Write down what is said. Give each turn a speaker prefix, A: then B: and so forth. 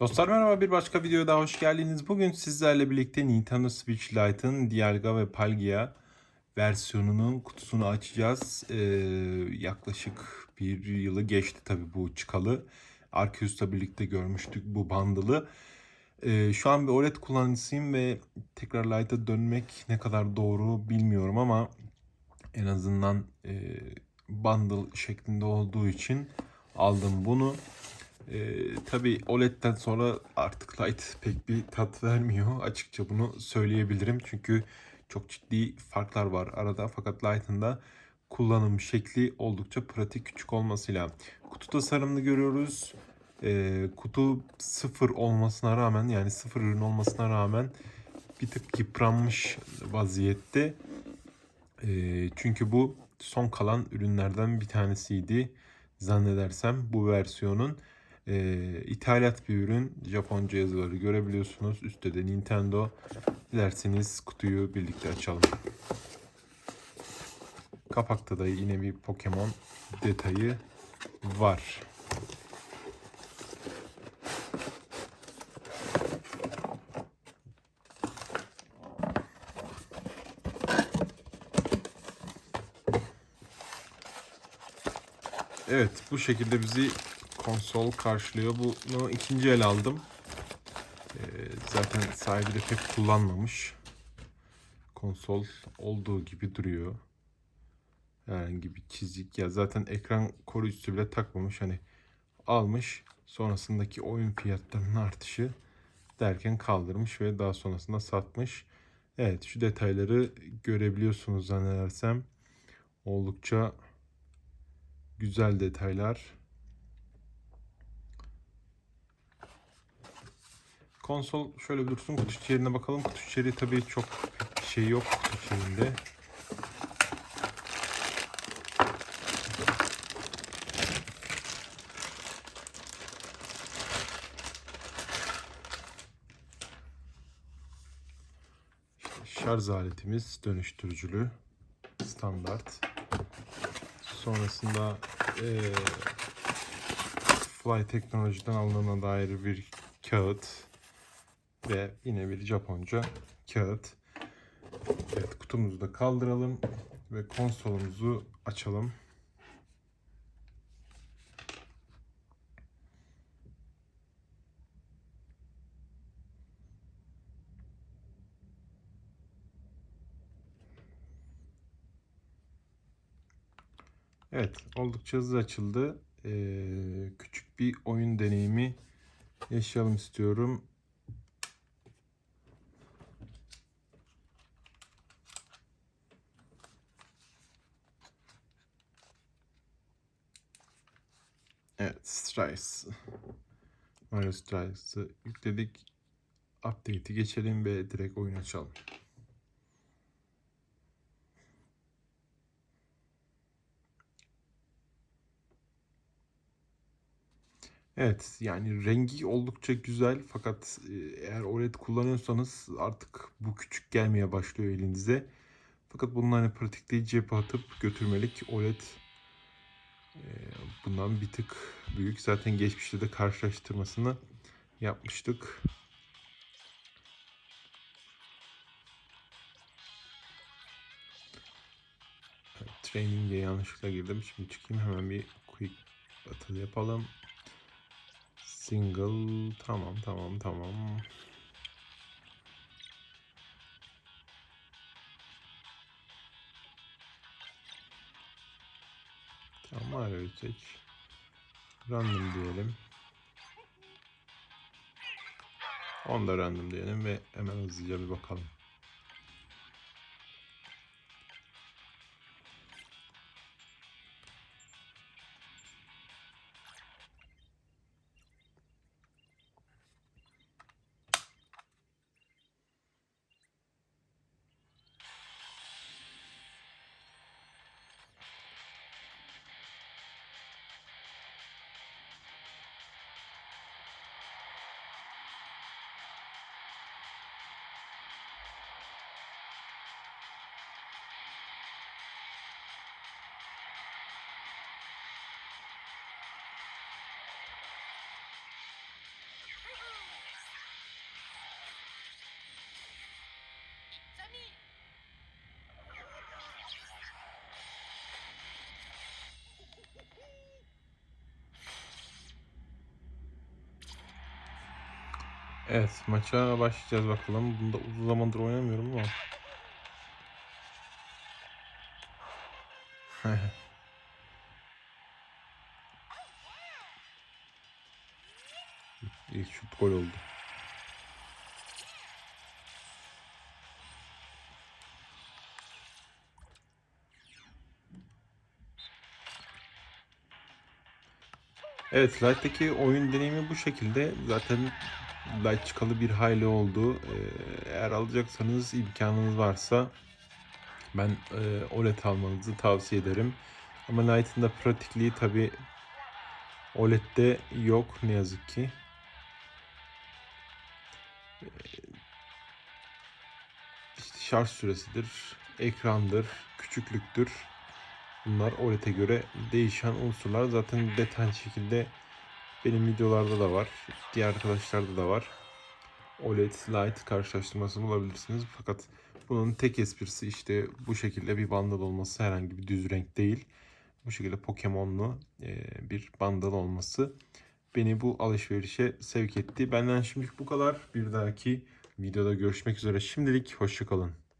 A: Dostlar merhaba bir başka videoya daha hoş geldiniz. Bugün sizlerle birlikte Nintendo Switch Lite'ın Dialga ve Palgia versiyonunun kutusunu açacağız. Ee, yaklaşık bir yılı geçti tabi bu çıkalı. Arceus'la birlikte görmüştük bu bundle'ı. Ee, şu an bir OLED kullanıcısıyım ve tekrar Lite'a dönmek ne kadar doğru bilmiyorum ama en azından e, bundle şeklinde olduğu için aldım bunu. Ee, tabii OLED'den sonra artık Light pek bir tat vermiyor. Açıkça bunu söyleyebilirim. Çünkü çok ciddi farklar var arada. Fakat Light'ın da kullanım şekli oldukça pratik küçük olmasıyla. Kutu tasarımını görüyoruz. Ee, kutu sıfır olmasına rağmen yani sıfır ürün olmasına rağmen bir tık yıpranmış vaziyette. Ee, çünkü bu son kalan ürünlerden bir tanesiydi zannedersem bu versiyonun. Ee, ithalat bir ürün. Japonca yazıları görebiliyorsunuz. Üstte de Nintendo. Dilerseniz kutuyu birlikte açalım. Kapakta da yine bir Pokemon detayı var. Evet bu şekilde bizi konsol karşılıyor. Bunu ikinci el aldım. Ee, zaten sahibi de pek kullanmamış. Konsol olduğu gibi duruyor. Herhangi bir çizik ya zaten ekran koruyucusu bile takmamış. Hani almış sonrasındaki oyun fiyatlarının artışı derken kaldırmış ve daha sonrasında satmış. Evet şu detayları görebiliyorsunuz zannedersem. Oldukça güzel detaylar. Konsol şöyle bir dursun. Kutu içeriğine bakalım. Kutu içeriği tabii çok şey yok kutu içeriğinde. İşte şarj aletimiz dönüştürücülü standart. Sonrasında eee Fly Teknoloji'den alınana dair bir kağıt ve yine bir Japonca kağıt. Evet kutumuzu da kaldıralım ve konsolumuzu açalım. Evet oldukça hızlı açıldı. Ee, küçük bir oyun deneyimi yaşayalım istiyorum. Evet, Strice. Mario Strices'ı yükledik. Update'i geçelim ve direkt oyun açalım. Evet, yani rengi oldukça güzel fakat e, eğer OLED kullanıyorsanız artık bu küçük gelmeye başlıyor elinize. Fakat bunun hani pratikte cebe atıp götürmelik OLED bundan bir tık büyük. Zaten geçmişte de karşılaştırmasını yapmıştık. Evet, training'e yanlışlıkla girdim. Şimdi çıkayım hemen bir quick battle yapalım. Single tamam tamam tamam. Mario'yu seç. Random diyelim. Onu da random diyelim ve hemen hızlıca bir bakalım. Evet maça başlayacağız bakalım. Bunda uzun zamandır oynamıyorum ama. İlk şut gol oldu. Evet, Light'taki oyun deneyimi bu şekilde. Zaten Light çıkalı bir hayli oldu. Ee, Eğer alacaksanız imkanınız varsa ben e, OLED almanızı tavsiye ederim. Ama Light'ın da pratikliği tabi OLED'de yok ne yazık ki. Ee, İşte şarj süresidir, ekrandır, küçüklüktür. Bunlar OLED'e göre değişen unsurlar. Zaten detaylı şekilde benim videolarda da var. Diğer arkadaşlarda da var. OLED Lite karşılaştırmasını bulabilirsiniz. Fakat bunun tek esprisi işte bu şekilde bir bandal olması herhangi bir düz renk değil. Bu şekilde Pokemon'lu e, bir bandal olması beni bu alışverişe sevk etti. Benden şimdilik bu kadar. Bir dahaki videoda görüşmek üzere. Şimdilik hoşçakalın.